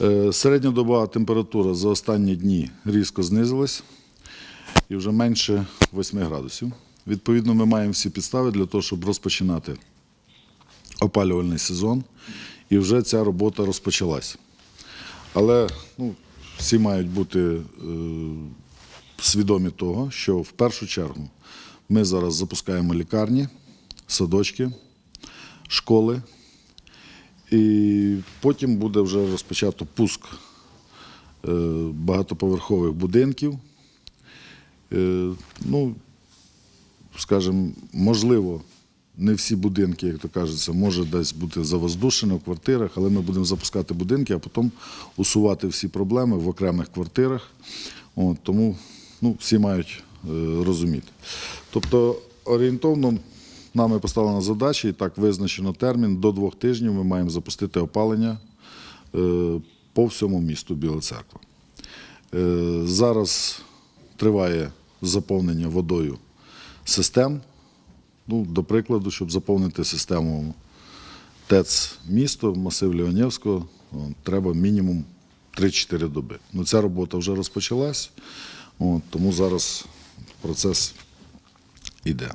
Е, Середньодобова температура за останні дні різко знизилась і вже менше 8 градусів. Відповідно, ми маємо всі підстави для того, щоб розпочинати опалювальний сезон, і вже ця робота розпочалась. Але ну, всі мають бути е, свідомі того, що в першу чергу ми зараз запускаємо лікарні, садочки, школи, і потім буде вже розпочато пуск е, багатоповерхових будинків. Е, Ну, скажімо, можливо, не всі будинки, як то кажеться, може десь бути завоздушено в квартирах, але ми будемо запускати будинки, а потім усувати всі проблеми в окремих квартирах. От, тому ну, всі мають е, розуміти. Тобто, орієнтовно нами поставлена задача, і так визначено термін. До двох тижнів ми маємо запустити опалення е, по всьому місту Біла Церква. Е, Зараз триває заповнення водою систем. Ну, до прикладу, щоб заповнити систему ТЕЦ місто, масив Леонівського, о, треба мінімум 3-4 доби. Ну, ця робота вже розпочалась, тому зараз процес іде.